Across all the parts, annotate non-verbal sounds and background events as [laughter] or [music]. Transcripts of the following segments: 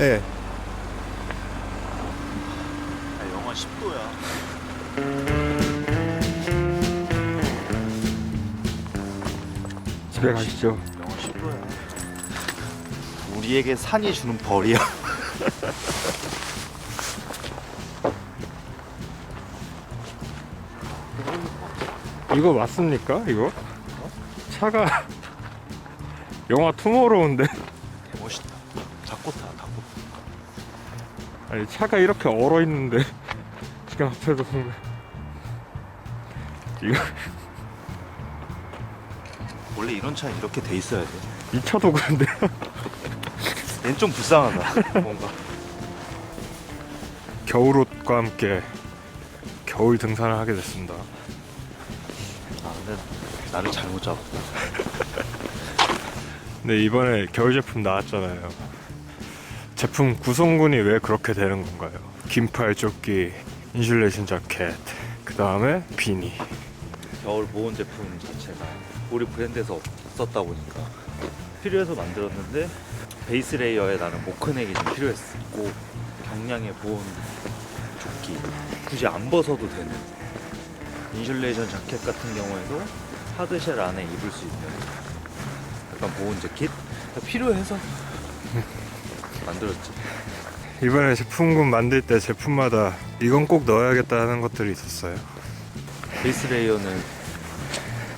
예. 아, 영하 10도야. 집에 가시죠. 영하 10도야. 우리에게 산이 주는 벌이야. [laughs] 이거 맞습니까? 이거? 차가 [laughs] 영화 투모로우인데 아니 차가 이렇게 얼어 있는데 [laughs] 지금 앞에서 보면 이거 [laughs] 원래 이런 차 이렇게 돼 있어야 돼. 이 차도 그런데요. 얘는 좀 불쌍하다. 뭔가. [laughs] 겨울 옷과 함께 겨울 등산을 하게 됐습니다. 아, 근데 나를 잘못 잡았다. 근데 이번에 겨울 제품 나왔잖아요. 제품 구성군이 왜 그렇게 되는 건가요? 긴팔 조끼, 인슐레이션 자켓, 그 다음에 비니. 겨울 보온 제품 자체가 우리 브랜드에서 없었다 보니까 필요해서 만들었는데 베이스 레이어에 나는 모크넥이 좀 필요했고 경량의 보온 조끼 굳이 안 벗어도 되는 인슐레이션 자켓 같은 경우에도 하드쉘 안에 입을 수 있는 약간 보온 재킷 필요해서 만들었지 이번에 제품군 만들 때 제품마다 이건 꼭 넣어야겠다 하는 것들이 있었어요. 베이스 레이어는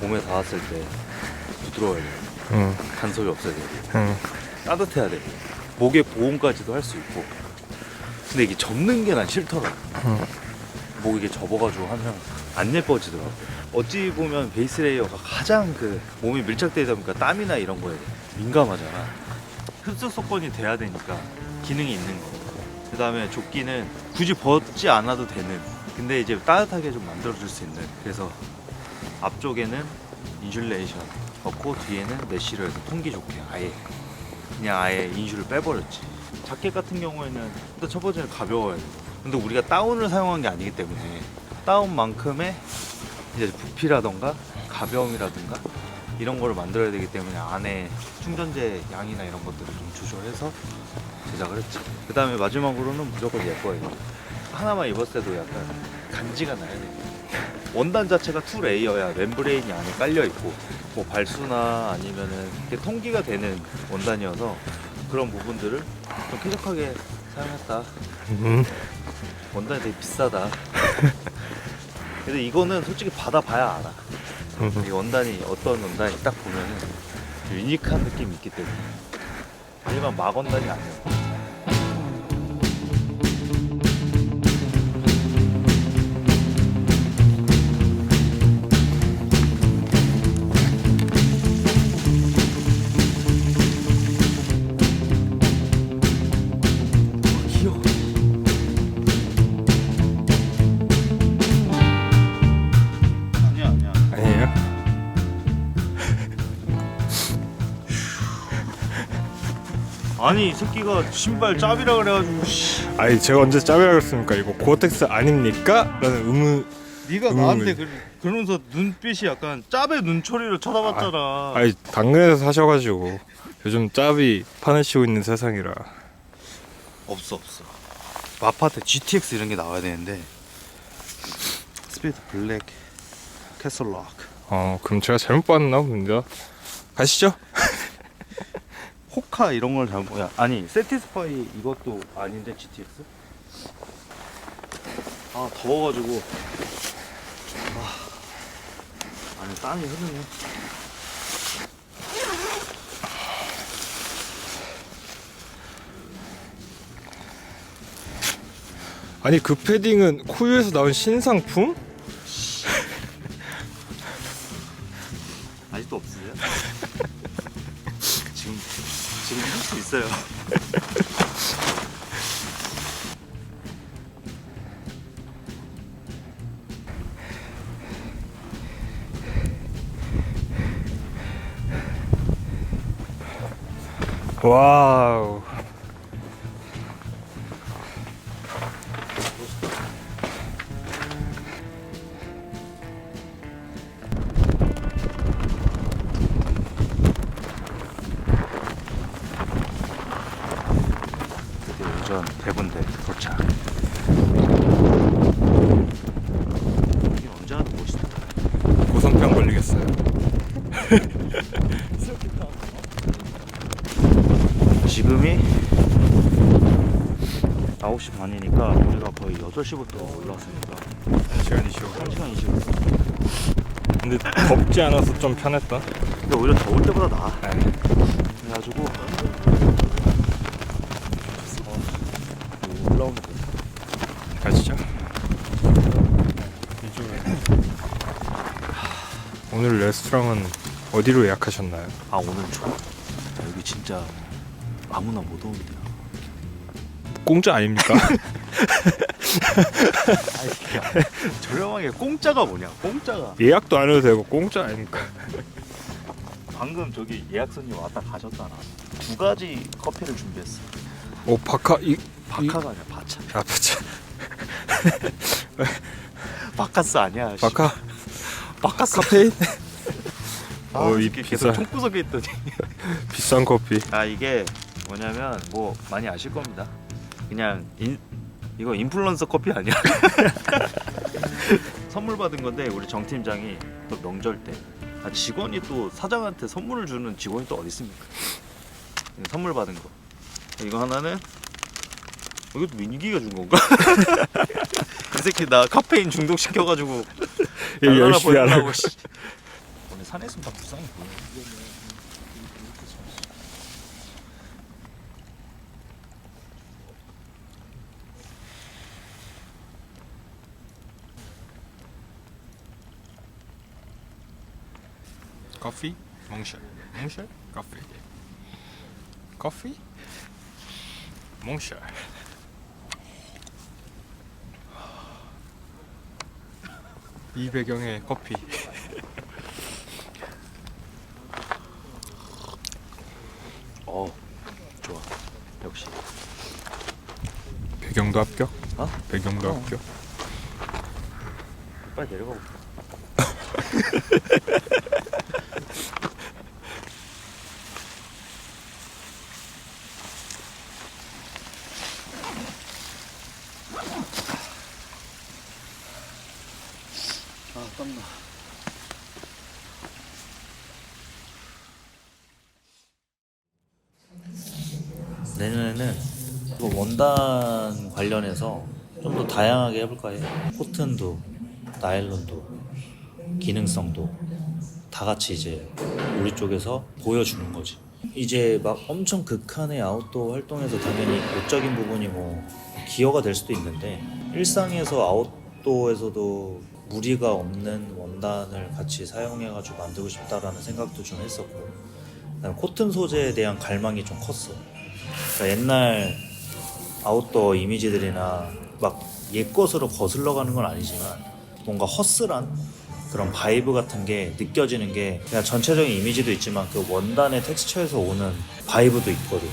몸에 닿았을 때 부드러워야 돼 응, 간섭이 없어야 돼 응. 따뜻해야 돼. 목에 보온까지도 할 수 있고. 근데 이게 접는 게 난 싫더라. 응. 목 이게 접어가지고 하면 안 예뻐지더라고. 어찌 보면 베이스 레이어가 가장 그 몸이 밀착되다 보니까 땀이나 이런 거에 민감하잖아. 흡수 속건이 돼야 되니까 기능이 있는 거. 그 다음에 조끼는 굳이 벗지 않아도 되는. 근데 이제 따뜻하게 좀 만들어줄 수 있는. 그래서 앞쪽에는 인슐레이션 넣고 뒤에는 메쉬로 해서 통기 좋게 아예 그냥 아예 인슈를 빼버렸지. 자켓 같은 경우에는 일단 첫 번째는 가벼워야 돼. 근데 우리가 다운을 사용한 게 아니기 때문에 다운만큼의 이제 부피라던가 가벼움이라든가 이런 거를 만들어야 되기 때문에 안에 충전재 양이나 이런 것들을 좀 조절해서 제작을 했지. 그 다음에 마지막으로는 무조건 예뻐야 돼. 하나만 입었을 때도 약간 간지가 나야 돼. 원단 자체가 투 레이어야 멤브레인이 안에 깔려 있고 뭐 발수나 아니면은 통기가 되는 원단이어서 그런 부분들을 좀 쾌적하게 사용했다. 음. 원단이 되게 비싸다. 근데 이거는 솔직히 받아봐야 알아. 음. 이 원단이 어떤 원단이 딱 보면은 유니크한 느낌이 있기 때문에 일반 막 원단이 아니야. 귀 아니 이 새끼가 신발 짭이라 그래가지고 씨. 아니 제가 언제 짭이라 그랬습니까? 이거 고어텍스 아닙니까? 라는 의문 네가 음. 나한테 그, 그러면서 눈빛이 약간 짭의 눈초리로 쳐다봤잖아 아니 당근에서 사셔가지고 요즘 짭이 판을 치고 있는 세상이라 없어 없어 마파트 GTX 이런 게 나와야 되는데 스피드 블랙 캐슬 락 어 그럼 제가 잘못 봤나 봅니다 가시죠 [laughs] 호카 이런 걸 잘못 야 아니 세티스파이 이것도 아닌데 GTX 아 더워가지고. 아 안에 땀이 흐르네. 아니 그 패딩은 코유에서 나온 신상품? 있 걸리겠어요. [laughs] 지금이 9시 반이니까 우리가 거의 8시부터 올라왔으니까 1시간 25분. 1시간 20분. 근데 덥지 않아서 좀 편했다. 근데 오히려 더울 때보다 나아. 네. 그래가지고 어, 올라오면 돼. 가시죠. 이쪽에. 오늘 레스토랑은 어디로 예약하셨나요? 아 오늘 저 여기 진짜 아무나 못 오는데요. 공짜 아닙니까? [laughs] 저렴하게 공짜가 뭐냐? 공짜가. 예약도 안 해도 되고 공짜 아닙니까? 방금 저기 예약 손님 왔다 가셨잖아. 두 가지 커피를 준비했어. 오 바카 이 바카가 아니야 바차. 아 바차 바카스 아니야. 씨. 바카 바카스. 카페인 [laughs] 아, 어, 이 이렇게 계속 비싸- 총구석에 있더니. [laughs] 비싼 커피. 아 이게 뭐냐면 뭐 많이 아실 겁니다. 그냥 인, 이거 인플루언서 커피 아니야? [laughs] 선물 받은 건데 우리 정 팀장이 또 명절 때 아, 직원이 또 사장한테 선물을 주는 직원이 또 어디 있습니까? 선물 받은 거. 이거 하나는 이것도 민기가 준 건가? 이 새끼 나 카페인 중독 시켜가지고 열심히 버리려고, 하라고. 씨. 오늘 산에 있으면 다 불쌍해 보여. 커피? 몽쉘. 몽쉘? 커피. 커피? 몽쉘. 이 배경에 커피. [laughs] 어 좋아 역시 배경도 합격? 어? 배경도 어. 합격? 빨리 내려가 볼까 [laughs] 아 땀나 내년에는 그 원단 관련해서 좀 더 다양하게 해볼까 해요. 코튼도, 나일론도, 기능성도 다 같이 이제 우리 쪽에서 보여주는 거지. 이제 막 엄청 극한의 아웃도어 활동에서 당연히 옷적인 부분이 뭐 기여가 될 수도 있는데 일상에서 아웃도어에서도 무리가 없는 원단을 같이 사용해가지고 만들고 싶다라는 생각도 좀 했었고 코튼 소재에 대한 갈망이 좀 컸어. 그러니까 옛날 아웃도어 이미지들이나 막 옛것으로 거슬러 가는 건 아니지만 뭔가 허슬한 그런 바이브 같은 게 느껴지는 게 그냥 전체적인 이미지도 있지만 그 원단의 텍스처에서 오는 바이브도 있거든.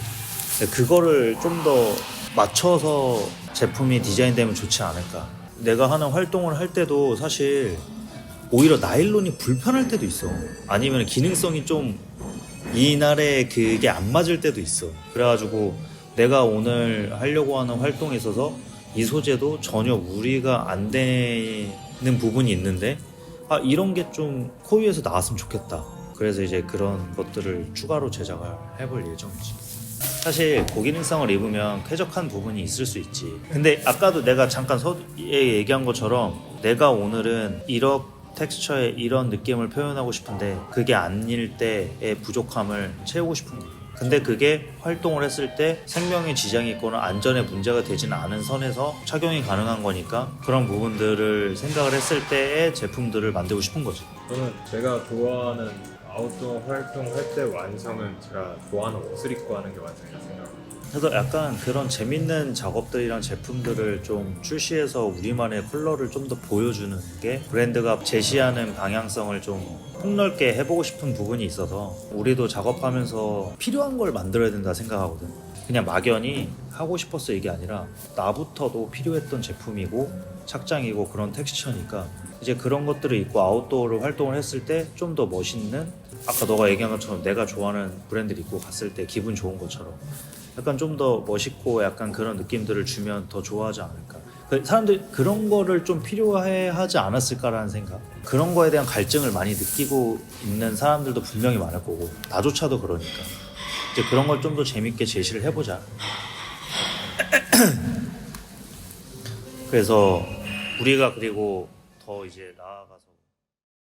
그거를 좀 더 맞춰서 제품이 디자인되면 좋지 않을까. 내가 하는 활동을 할 때도 사실 오히려 나일론이 불편할 때도 있어. 아니면 기능성이 좀 이날에 그게 안 맞을 때도 있어. 그래가지고 내가 오늘 하려고 하는 활동에 있어서 이 소재도 전혀 무리가 안 되는 부분이 있는데 아 이런 게 좀 코이에서 나왔으면 좋겠다. 그래서 이제 그런 것들을 추가로 제작을 해볼 예정이지. 사실 고기능성을 입으면 쾌적한 부분이 있을 수 있지. 근데 아까도 내가 잠깐 서에 얘기한 것처럼 내가 오늘은 이런 텍스처의 이런 느낌을 표현하고 싶은데 그게 아닐 때의 부족함을 채우고 싶은 거야. 근데 그게 활동을 했을 때 생명에 지장이 있거나 안전에 문제가 되지는 않은 선에서 착용이 가능한 거니까 그런 부분들을 생각을 했을 때의 제품들을 만들고 싶은 거지. 저는 제가 좋아하는 아웃도어 활동할 때 완성은 제가 좋아하는 옷을 입고 하는 게 완성이라고 생각합니다. 그래서 약간 그런 재밌는 작업들이랑 제품들을 좀 출시해서 우리만의 컬러를 좀 더 보여주는 게 브랜드가 제시하는 방향성을 좀 폭넓게 해보고 싶은 부분이 있어서 우리도 작업하면서 필요한 걸 만들어야 된다 생각하거든. 그냥 막연히 하고 싶었어 이게 아니라 나부터도 필요했던 제품이고 착장이고 그런 텍스처니까 이제 그런 것들을 입고 아웃도어를 활동을 했을 때 좀 더 멋있는 아까 너가 얘기한 것처럼 내가 좋아하는 브랜드를 입고 갔을 때 기분 좋은 것처럼 약간 좀 더 멋있고 약간 그런 느낌들을 주면 더 좋아하지 않을까. 그 사람들 그런 거를 좀 필요해 하지 않았을까라는 생각. 그런 거에 대한 갈증을 많이 느끼고 있는 사람들도 분명히 많을 거고 나조차도 그러니까 이제 그런 걸 좀 더 재밌게 제시를 해보자. [clears throat] 그래서 우리가 그리고 더 이제 나아가서